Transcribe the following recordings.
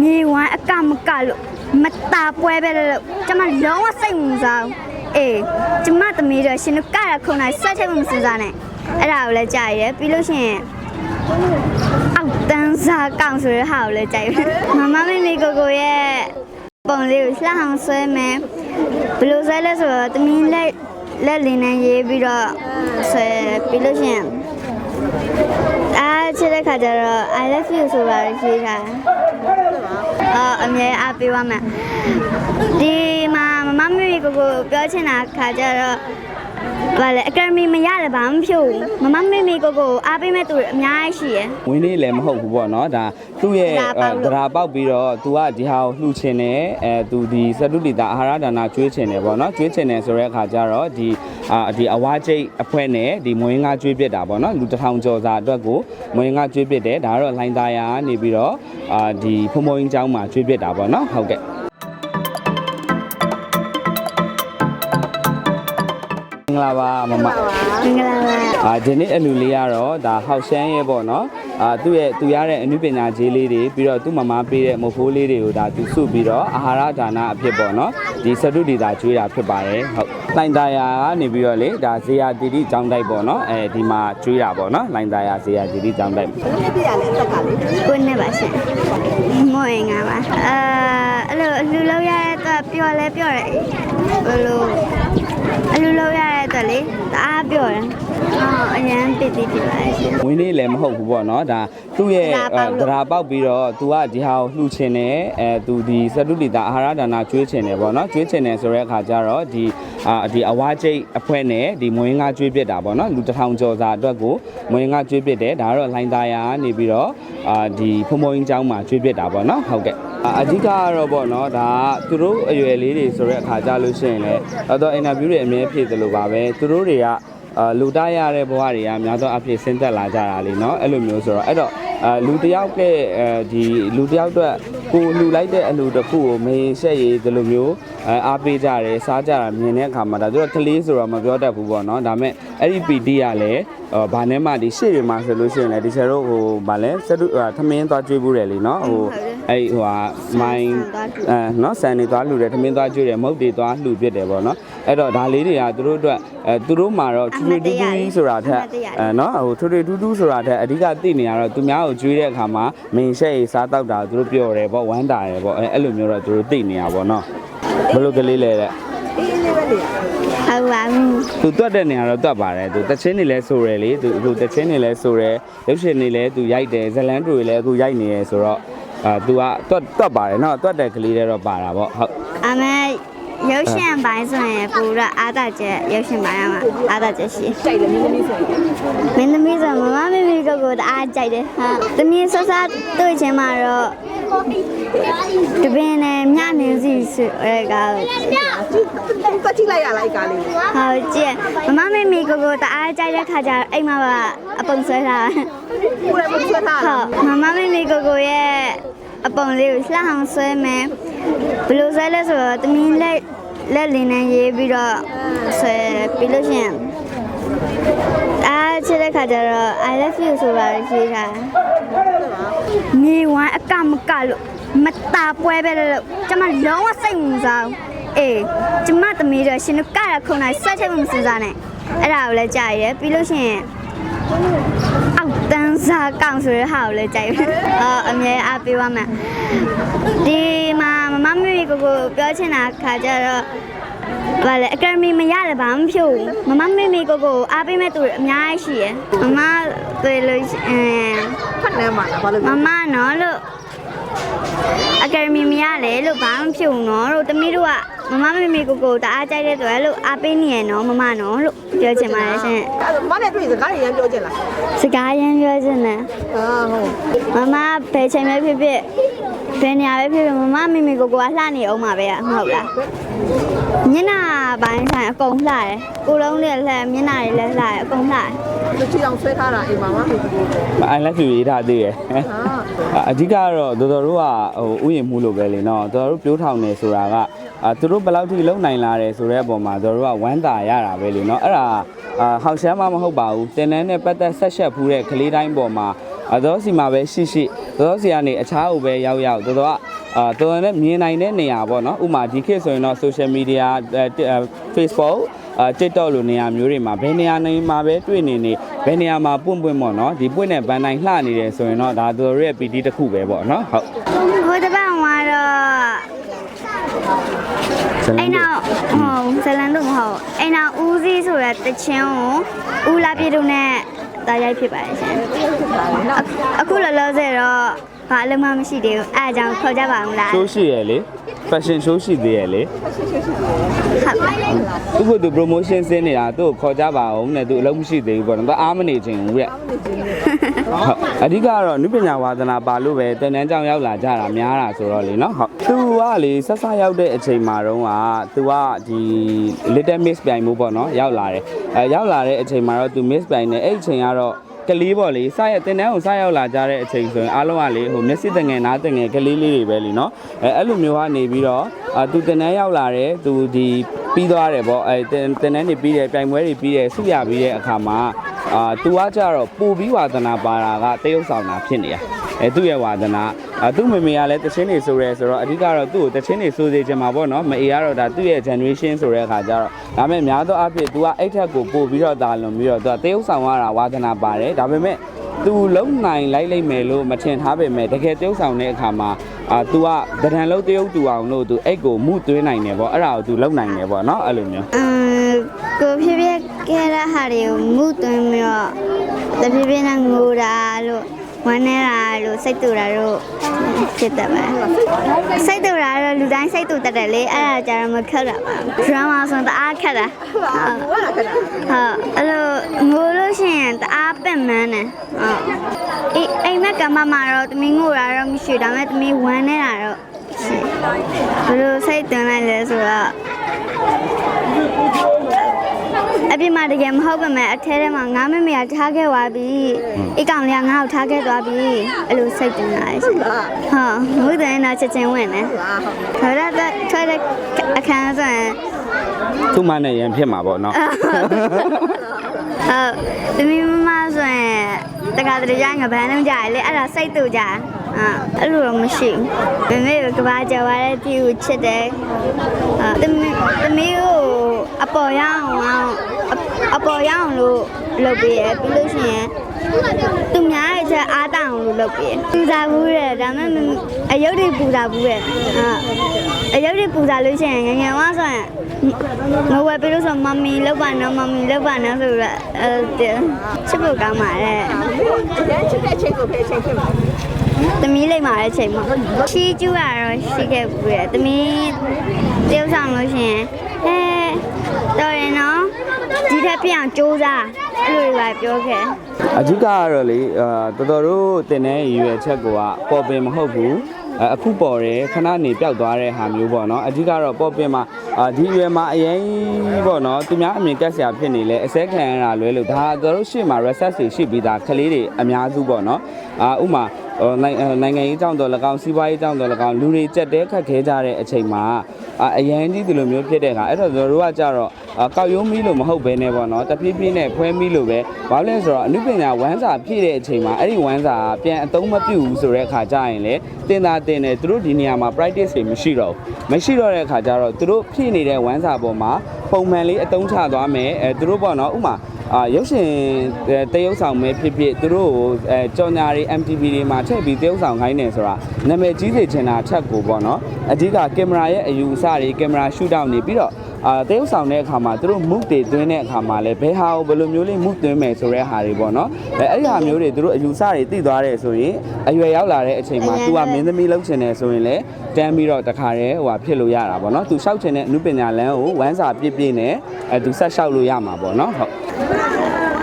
မြေဝမ်းအကမကလို့မတာပွဲပဲလို့ကျမလုံးဝစိတ်ဝင်စားဘူးအေးကျမသမီးတို့ရှင်တို့ကရခုံနိုင်ဆက်ချက်မစူးစားနဲ့အဲ့ဒါကိုလည်းကြားရတယ်ပြီးလို့ရှိရင်အောက်တန်းစားကောင်ဆိုတဲ့ဟာကိုလည်းကြားရတယ်မမမေမေကိုကိုရဲ့ပုံလေးကိုလှအောင်ဆွဲမယ်ဘယ်လိုဆွဲလဲဆိုတော့သမီးလက်လက်လေးနဲ့ရေးပြီးတော့ဆွဲပြီးလို့ရှိရင် အားချစ်တဲ့ခါကျတော့ I love you ဆိုတာရေးထားတယ်အော်အမြဲအားပေးပါမယ်ဒီမှာမမမေမေကိုကိုပြောချင်တာခါကြတော့ ဘာလဲအကယ်ဒမီမရလည်းဘာမှမဖြစ်ဘူးမမမေမေကိုကိုအားပေးမဲ့သူတွေအများကြီးရှိရယ် ဝင်းလေးလည်းမဟုတ်ဘူးပေါ့နော်ဒါသူ့ရဲ့ဒါပေါက်လို့ အဲဒရာပေါက်ပြီးတော့ तू ကဒီဟာကိုလှူချင်တယ်အဲ तू ဒီစတုလီတာအာဟာရဒါနကျွေးချင်တယ်ပေါ့နော်ကျွေးချင်တယ်ဆိုတဲ့အခါကျတော့ဒီအာဒီအဝါကျိတ်အဖွဲနဲ့ဒီမွေးငါကျွေးပြစ်တာပေါ့နော်လူတစ်ထောင်ကျော်စာအတွက်ကိုမွေးငါကျွေးပြစ်တယ်ဒါကတော့လိုင်းသားယာနေပြီးတော့အာဒီဖုံဖုံကြီးကျောင်းမှာကျွေးပြစ်တာပေါ့နော်ဟုတ်ကဲ့ င်္ဂလာပါမမမင်္ဂလာပါအာဒီနေ့အလူလေးကတော့ဒါဟောက်ရှမ်းရဲ့ပေါ့နော် အာသူ့ရဲ့သူရတဲ့အနုပညာကြီးလေးတွေပြီးတော့သူ့မမပေးတဲ့မုတ်ဖိုးလေးတွေကိုဒါသူစုပြီးတော့အာဟာရဒါနအဖြစ်ပေါ့နော်ဒီစတုဒီတာကျွေးတာဖြစ်ပါတယ်ဟုတ်လိုင်တာယာကနေပြီးတော့လေဒါဇေယတိတိကျောင်းတိုက်ပေါ့နော်အဲဒီမှာကျွေးတာပေါ့နော်လိုင်တာယာဇေယတိတိကျောင်းတိုက်ကိုနဲ့ပါရှင်မောင်ငါပါအာအဲ့လိုအလူလောက်ရတဲ့အတွက်ပျော်လဲပျော်တယ်ဘယ်လိုအလူလောက်ရတဲ့အတွက်လေတအားပျော်တယ် အော်အရင်ပစ်တိဖြစ်ပါရှင် ဝင်းလေးလည်းမဟုတ်ဘူးပေါ့နော်ဒါသူ့ရဲ့ ဒရာပေါက်လို့ ဒရာပေါက်ပြီးတော့ तू ကဒီဟာကိုလှူချင်တယ်အဲ तू ဒီစတုတိတာအာဟာရဒါနာကျွေးချင်တယ်ပေါ့နော်ကျွေးချင်တယ်ဆိုတဲ့အခါကျတော့ဒီအာဒီအဝါကျိတ်အဖွဲနဲ့ဒီမွေးငါကျွေးပစ်တာပေါ့နော်လူတစ်ထောင်ကျော်စာအတွက်ကိုမွေးငါကျွေးပစ်တယ်ဒါကတော့လိုင်းသားယာနေပြီးတော့အာဒီဖုံဖုံကြီးเจ้าမှာကျွေးပစ်တာပေါ့နော်ဟုတ်ကဲ့အာအဓိကကတော့ပေါ့နော်ဒါကသူတို့အရွယ်လေးတွေဆိုတဲ့အခါကျလို့ရှိရင်လည်းတော့အင်တာဗျူးတွေအများဖြည့်တယ်လို့ပါပဲသူတို့တွေက အာလူတရတဲ့ဘဝတွေကများသောအားဖြင့်ဆင်းသက်လာကြတာလေเนาะအဲ့လိုမျိုးဆိုတော့အဲ့တော့အာလူတစ်ယောက်ကအဲဒီလူတစ်ယောက်အတွက်ကိုလှူလိုက်တဲ့အလူတစ်ခုကိုမေးရှက်ရည်ဒီလိုမျိုးအဲအားပေးကြတယ်စားကြတာမြင်တဲ့အခါမှာဒါတို့ကလေးဆိုတော့မပြောတတ်ဘူးပေါ့เนาะဒါပေမဲ့အဲ့ဒီပီတီကလည်းအာဘာနဲ့မှဒီရှေ့တွေမှာဆိုလို့ရှိရင်လည်းဒီဆယ်တို့ဟိုဗာလဲစက်တုအာထမင်းသွားကျွေးဘူးတယ်လေเนาะဟို အဲ့ဟိုဟာမိုင်းအဲနော်ဆန်တွေသွားလှူတယ်ထမင်းသွားကျွေးတယ်မုတ်တွေသွားလှူပြစ်တယ်ပေါ့နော်အဲ့တော့ဒါလေးတွေကသူတို့အတွက်အဲသူတို့မှာတော့ထွေထွေတူးတူးဆိုတာထက်အဲနော်ဟိုထွေထွေတူးတူးဆိုတာထက်အဓိကသိနေရတော့သူများကိုကျွေးတဲ့အခါမှာမင်းရှက်ရေးစားတောက်တာသူတို့ပြောတယ်ပေါ့ဝမ်းတာတယ်ပေါ့အဲ့လိုမျိုးတော့သူတို့သိနေရပေါ့နော်ဘယ်လိုကလေးလဲတဲ့အေးလေးပဲလေဟုတ်ပါဘူးသူတွတ်တဲ့နေရာတော့တွတ်ပါတယ်သူတချင်းနေလဲဆိုရယ်လေသူအခုတချင်းနေလဲဆိုရယ်ရုပ်ရှင်နေလဲသူရိုက်တယ်ဇလန်တူတွေလဲအခုရိုက်နေရယ်ဆိုတော့ အာသူကတွတ်တွတ်ပါတယ်နော်တွတ်တဲ့ကလေးတွေတော့ပါတာပေါ့ဟုတ်အမေရုပ်ရှင်ပိုင်းဆိုရင်ပူရအားတကျရုပ်ရှင်ပိုင်းမှာအားတကျရှိကြိုက်တယ်မင်းသမီးဆိုရင်မင်းသမီးဆိုမမမမီကိုကိုတအားကြိုက်တယ်ဟာသမီးဆဆတွေ့ချင်းမှာတော့တပင်နဲ့မြနေစီဆိုရဲကပတ်ကြည့်လိုက်ရလိုက်ကလေးဟုတ်ကြည့်မမမမီကိုကိုတအားကြိုက်တဲ့ခါကျအိမ်မှာပါအပုံဆွဲထားတာဟုတ်မမမမီကိုကိုရဲ့ အပုံလေးကိုလှအောင်ဆွဲမယ်ဘယ်လိုဆွဲလဲဆိုတော့သမီးလက်လက်လေးနဲ့ရေးပြီးတော့ဆွဲပြီးလို့ရှိရင်အားချစ်တဲ့ခါကျတော့ I love you ဆိုတာရေးထားတယ်မြေဝမ်းအကမကလို့မတာပွဲပဲလို့ကျမလုံးဝစိတ်ဝင်စားဘူးအေးကျမသမီးတို့ရှင်တို့ကရခုံနိုင်ဆက်ချက်မစူးစားနဲ့အဲ့ဒါကိုလည်းကြားရတယ်ပြီးလို့ရှိရင် အောက်တန်းစားကောင်ဆိုတဲ့ဟာကိုလည်းကြိုက်တယ်။အော်အမြဲအားပေးပါမယ်။ဒီမှာမမမေကိုကိုပြောချင်တာခါကြတော့ဘာလဲအကယ်ဒမီမရလည်းဘာမှမဖြစ်ဘူး။မမမေမေကိုကိုအားပေးမဲ့သူတွေအများကြီးရှိရယ်။မမတွေ့လို့ရှိအင်းဖတ်နေမှာလားဘာလို့မမနော်လို့ အကယ်ဒမီမရလေလို့ဘာမှမဖြစ်ဘူးနော်လို့တမီးတို့ကမမမေမေကိုကိုတအားကြိုက်တဲ့အတွက်လို့အားပေးနေရနော်မမနော်လို့ပြောချင်ပါတယ်ရှင်အဲ့မနဲ့တွေ့စကားတွေရမ်းပြောချင်လား။စကားရမ်းပြောချင်တယ်အာဟုတ်မမဘယ်ချိန်ပဲဖြစ်ဖြစ်ဘယ်နေရာပဲဖြစ်ဖြစ်မမမိမိကိုကိုကလှနေအောင်မှာပဲမဟုတ်လား ညနာပိုင်းဆိုင်အကုန်လှတယ်ကိုလုံးလေးလှမျက်နှာတွေလည်းလှတယ်အကုန်လှတယ်သူချီအောင်ဆွဲထားတာအိမ်မှာမဖြစ်ဘူး I love you ရေးထားသေးရယ်ဟာအဓိကကတော့တော်တော်တို့ကဟိုဥယျာဉ်မှုလို့ပဲလေနော်တော်တော်တို့ပြိုးထောင်နေဆိုတာကအာသူတို့ဘယ်လောက်ထိလုံနိုင်လာတယ်ဆိုတဲ့အပေါ်မှာတော်တော်တို့ကဝမ်းသာရတာပဲလေနော်အဲ့ဒါအာဟောက်ရှမ်းမမဟုတ်ပါဘူးတင်တန်းနဲ့ပတ်သက်ဆက်ဆက်ဖူးတဲ့ကလေးတိုင်းပေါ်မှာအတော်စီမှာပဲရှိရှိ တော်စီကနေအခြားကိုပဲရောက်ရောက်တော်တော်ကအာတော်တော်နဲ့မြင်နိုင်တဲ့နေရာပေါ့နော်ဥမာဒီခေတ်ဆိုရင်တော့ social media အဲ Facebook အာ TikTok လိုနေရာမျိုးတွေမှာဘယ်နေရာနေမှာပဲတွေ့နေနေဘယ်နေရာမှာပွင့်ပွင့်ပေါ့နော်ဒီပွင့်တဲ့ဘန်တိုင်းလှနေတယ်ဆိုရင်တော့ဒါတော်တော်ရဲ့ PT တစ်ခုပဲပေါ့နော်ဟုတ်ဟိုတစ်ပတ်ကတော့အိမ်နောက်ဟိုဇလန်တို့မဟုတ်အိမ်နောက်ဦးစီးဆိုတဲ့တချင်းကိုဦးလာပြေတို့နဲ့ တာရိုက်ဖြစ်ပါတယ်ရှင်အခုလောလောဆယ်တော့ဘာအလုံးမမရှိသေးဘူးအဲအကြောင်းခေါ်ကြပါဦးလား show ရှိရလေ fashion show ရှိသေးရလေဟုတ်သူကသူ promotion ဆင်းနေတာသူ့ကိုခေါ်ကြပါအောင်နဲ့သူအလုံးမရှိသေးဘူးပေါ့နော်သူအားမနေချင်ဘူးရဲ့ဟုတ်အဓိကကတော့နုပညာဝါသနာပါလို့ပဲတင်တန်းကြောင်ရောက်လာကြတာများတာဆိုတော့လေနော်ဟုတ်သူကလေဆက်ဆက်ရောက်တဲ့အချိန်မှာတော့ကသူကဒီ little miss ပြိုင်မှုပေါ့နော်ရောက်လာတယ်အဲရောက်လာတဲ့အချိန်မှာတော့သူ miss ပြိုင်နေအဲ့ဒီအချိန်ကတော့ ကလေးပေါ့လေစရက်တင်တန်းကိုစရောက်လာကြတဲ့အချိန်ဆိုရင်အားလုံးကလေဟိုမျက်စိတငယ်နားတငယ်ကလေးလေးတွေပဲလीเนาะအဲအဲ့လိုမျိုးကနေပြီးတော့အာသူတင်တန်းရောက်လာတယ်သူဒီပြီးသွားတယ်ပေါ့အဲတင်တင်တန်းတွေပြီးတယ်ပြိုင်ပွဲတွေပြီးတယ်ဆုရပြီးတဲ့အခါမှာ အာသူကကြတော့ပူပြီးဝါသနာပါတာကတရုပ်ဆောင်တာဖြစ်နေတာအဲသူ့ရဲ့ဝါသနာအာသူ့မေမေကလည်းတချင်းနေဆိုရဲဆိုတော့အဓိကတော့သူ့ကိုတချင်းနေဆိုစေချင်မှာပေါ့နော်မအေကတော့ဒါသူ့ရဲ့ generation ဆိုတဲ့အခါကျတော့ဒါပေမဲ့များသောအားဖြင့် तू ကအဲ့ထက်ကိုပို့ပြီးတော့ဒါလွန်ပြီးတော့ तू ကတရုပ်ဆောင်ရတာဝါသနာပါတယ်ဒါပေမဲ့ तू လုံနိုင်လိုက်လိုက်မယ်လို့မထင်ထားပေမဲ့တကယ်တရုပ်ဆောင်တဲ့အခါမှာအာ तू ကဒဏ္ဍန်လုံးတရုပ်တူအောင်လို့ तू အဲ့ကိုမှုသွင်းနိုင်တယ်ပေါ့အဲ့ဒါကို तू လုံနိုင်တယ်ပေါ့နော်အဲ့လိုမျိုး အမ် ကိုဖြစ်ဖြစ်ခဲ့တဲ့ဟာတွေကိုငုသွင်းပြီးတော့တဖြည်းဖြည်းနဲ့ငိုတာလို့ဝမ်းနေတာလို့စိတ်တူတာလို့ဖြစ်တတ်ပါတယ်စိတ်တူတာတော့လူတိုင်းစိတ်တူတတ်တယ်လေအဲ့ဒါကြတော့မခက်တာပါဒရမာဆိုရင်တအားခက်တာဟုတ်ဘာလာခက်တာဟုတ်အဲ့လိုငိုလို့ရှိရင်တအားပင်မန်းတယ်ဟုတ်အိမ်အိမ်မက်ကမမတော့တမီးငိုတာတော့မရှိဒါပေမဲ့တမီးဝမ်းနေတာတော့ရှိဘယ်လိုစိတ်သွင်းလိုက်လဲဆိုတော့ အပြင်မှာတကယ်မဟုတ်ပါမဲ့အထဲထဲမှာငါမမေကထားခဲ့သွားပြီအိတ်ကောင်လေးကငါ့ကိုထားခဲ့သွားပြီအဲ့လိုစိတ်သွင်းလာတယ်ရှင်ဟုတ်ငိုတဲ့နောက်ချက်ချင်းဝင်တယ်ဟာဟုတ်ခေါ်ရတဲ့ထွက်တဲ့အခန်းဆိုရင်သူ့မနဲ့ရန်ဖြစ်မှာပေါ့နော်ဟုတ်သမီးမမဆိုရင်တခါတလေရငါဘန်းလုံးကြရလေအဲ့ဒါစိတ်တူကြအာအဲ့လိုတော့မရှိဘူးမမေကကဘာကြော်ရတဲ့တီကိုချစ်တယ်အာသမီးသမီးကို အပေါ်ရအောင်အောင်အပေါ်ရအောင်လို့လုပ်ပေးရပြီးလို့ရှိရင်သူများရဲ့ချက်အားတောင်းလို့လုပ်ပေးပူဇာဘူးတဲ့ဒါမှမဟုတ်အယုတ်တွေပူဇာဘူးတဲ့အာအယုတ်တွေပူဇာလို့ရှိရင်ငယ်ငယ်ဝါဆိုရင်ငဝယ်ပြီးလို့ဆိုမမီလောက်ပါနော်မမီလောက်ပါနော်ဆိုတော့အဲချစ်ဖို့ကောင်းပါတယ်ရန်ချစ်တဲ့ချိန်ကိုဖေးချိန်ဖြစ်မှာသမီးလိမ့်ပါတဲ့ချိန်မှာချီးကျူးရတော့ရှိခဲ့ဘူးရဲ့သမီးတယောက်ဆောင်လို့ရှိရင်အဲ တော်ရင်နော်ဒီထက်ပြအောင်စူးစားအဲ့လိုတွေပါပြောခဲ့အဓိကကတော့လေအာတော်တော်တို့တင်တဲ့ရည်ရွယ်ချက်ကပေါ်ပင်မဟုတ်ဘူးအအခုပေါ်တယ်ခဏနေပျောက်သွားတဲ့ဟာမျိုးပေါ့နော်အဓိကတော့ပေါ်ပင်မှာအာဒီရွယ်မှာအရင်ပေါ့နော်သူများအမြင်ကက်ဆရာဖြစ်နေလဲအစဲခံရတာလွဲလို့ဒါတော်တို့ရှေ့မှာ research တွေရှိပြီးသားကလေးတွေအများစုပေါ့နော်အာဥမာ ဟိုနိုင်နိုင်ငံရေးကြောင့်တော့၎င်းစီးပွားရေးကြောင့်တော့၎င်းလူတွေကြက်တဲခတ်ခဲကြတဲ့အချိန်မှာအာအရင်ကြီးဒီလိုမျိုးဖြစ်တဲ့အခါအဲ့တော့တို့ကကြတော့အာကောက်ရုံးမီးလို့မဟုတ်ဘဲနဲ့ပေါ့နော်တဖြည်းဖြည်းနဲ့ဖွဲမီးလို့ပဲဘာလို့လဲဆိုတော့အနုပညာဝမ်းစာဖြည့်တဲ့အချိန်မှာအဲ့ဒီဝမ်းစာကပြန်အသုံးမပြုဘူးဆိုတဲ့အခါကျရင်လေတင်တာတင်တယ်သူတို့ဒီနေရာမှာ practice တွေမရှိတော့ဘူးမရှိတော့တဲ့အခါကျတော့သူတို့ဖြည့်နေတဲ့ဝမ်းစာပေါ်မှာပုံမှန်လေးအသုံးချသွားမယ်အဲသူတို့ပေါ့နော်ဥမာ အာရုပ်ရှင်တရုပ်ဆောင်မဲဖြစ်ဖြစ်သူတို့ကိုအဲကြော်ညာတွေ MTV တွေမှာထည့်ပြီးတရုပ်ဆောင်ခိုင်းနေဆိုတာနာမည်ကြီးစေချင်တာချက်ကိုပေါ့နော်အဓိကကင်မရာရဲ့အယူအဆတွေကင်မရာရှူတောက်နေပြီးတော့ အာတရုပ်ဆောင်တဲ့အခါမှာသူတို့ move တွေသွင်းတဲ့အခါမှာလည်းဘယ်ဟာကိုဘယ်လိုမျိုးလေး move သွင်းမယ်ဆိုတဲ့ဟာတွေပေါ့နော်အဲအဲ့ဒီဟာမျိုးတွေသူတို့အယူအဆတွေသိသွားတယ်ဆိုရင်အရွယ်ရောက်လာတဲ့အချိန်မှာ तू ကမင်းသမီးလုပ်ချင်တယ်ဆိုရင်လည်းတန်းပြီးတော့တခါတည်းဟိုဟာဖြစ်လို့ရတာပေါ့နော် तू လျှောက်ချင်တဲ့အမှုပညာလမ်းကိုဝမ်းစာပြည့်ပြည့်နဲ့အဲ तू ဆက်လျှောက်လို့ရမှာပေါ့နော်ဟုတ်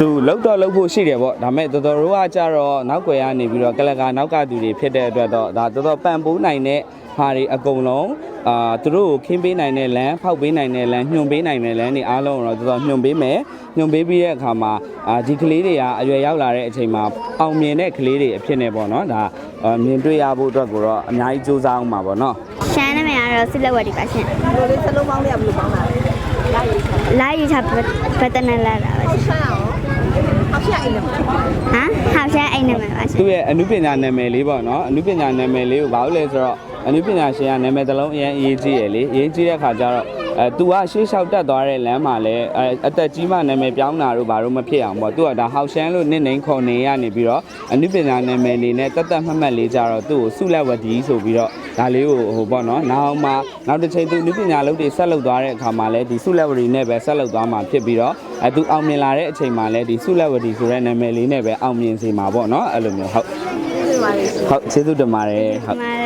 သူလောက်တော့လောက်ဖို့ရှိတယ်ပေါ့ဒါပေမဲ့တော်တော်တို့ကကြတော့နောက်ွယ်ကနေပြီးတော့ကလကာနောက်ကသူတွေဖြစ်တဲ့အတွက်တော့ဒါတော်တော်ပန်ပိုးနိုင်တဲ့ ဟာတွေအကုန်လုံးအာသူတို့ကိုခင်းပေးနိုင်တဲ့လမ်းဖောက်ပေးနိုင်တဲ့လမ်းညွှန်ပေးနိုင်တဲ့လမ်းတွေအားလုံးကိုတော့တော်တော်ညွှန်ပေးမယ်ညွှန်ပေးပြီးတဲ့အခါမှာအာဒီကလေးတွေကအရွယ်ရောက်လာတဲ့အချိန်မှာအောင်မြင်တဲ့ကလေးတွေအဖြစ်နဲ့ပေါ့နော်ဒါအာမြင်တွေ့ရဖို့အတွက်ကိုတော့အများကြီးစူးစမ်းအောင်ပါပေါ့နော်ရှမ်းနာမည်ကတော့စစ်လက်ဝတ်ဒီပါရှင်ဒီလိုလေးစလုံးပေါင်းလေးကဘယ်လိုပေါင်းတာလဲရရည်ချာလာယူချဘတ်တနလာတာပါရှင်ဆန်းအောင်ဟောက်ရအိမ်လည်းဟမ်ဟောက်ရှမ်းအိမ်နာမည်ပါရှင်သူ့ရဲ့အနုပညာနာမည်လေးပေါ့နော်အနုပညာနာမည်လေးကိုဘာလို့လဲဆိုတော့ အနုပညာရှင်ကနာမည်တစ်လုံးအရင်အရေးကြီးရယ်လေအရေးကြီးတဲ့ခါကျတော့အဲ तू ကရှေးလျှောက်တက်သွားတဲ့လမ်းမှာလဲအဲအသက်ကြီးမှနာမည်ပြောင်းတာတို့ဘာလို့မဖြစ်အောင်ပေါ့ तू ကဒါဟောက်ရှမ်းလို့နစ်နေခေါ်နေရနေပြီးတော့အနုပညာနာမည်လေးနဲ့တက်တက်မှတ်မှတ်လေးကြတော့သူ့ကိုဆုလက်ဝတီဆိုပြီးတော့ဒါလေးကိုဟိုပေါ့နော်နောက်မှနောက်တစ်ချိန် तू အနုပညာလုပ်တွေဆက်လုပ်သွားတဲ့အခါမှာလဲဒီဆုလက်ဝတီနဲ့ပဲဆက်လုပ်သွားမှာဖြစ်ပြီးတော့အဲ तू အောင်မြင်လာတဲ့အချိန်မှာလဲဒီဆုလက်ဝတီဆိုတဲ့နာမည်လေးနဲ့ပဲအောင်မြင်စေမှာပေါ့နော်အဲ့လိုမျိုးဟုတ် ဒီမှာလေး ဟုတ်ကျေးဇူးတင်ပါတယ်ဟုတ် မာ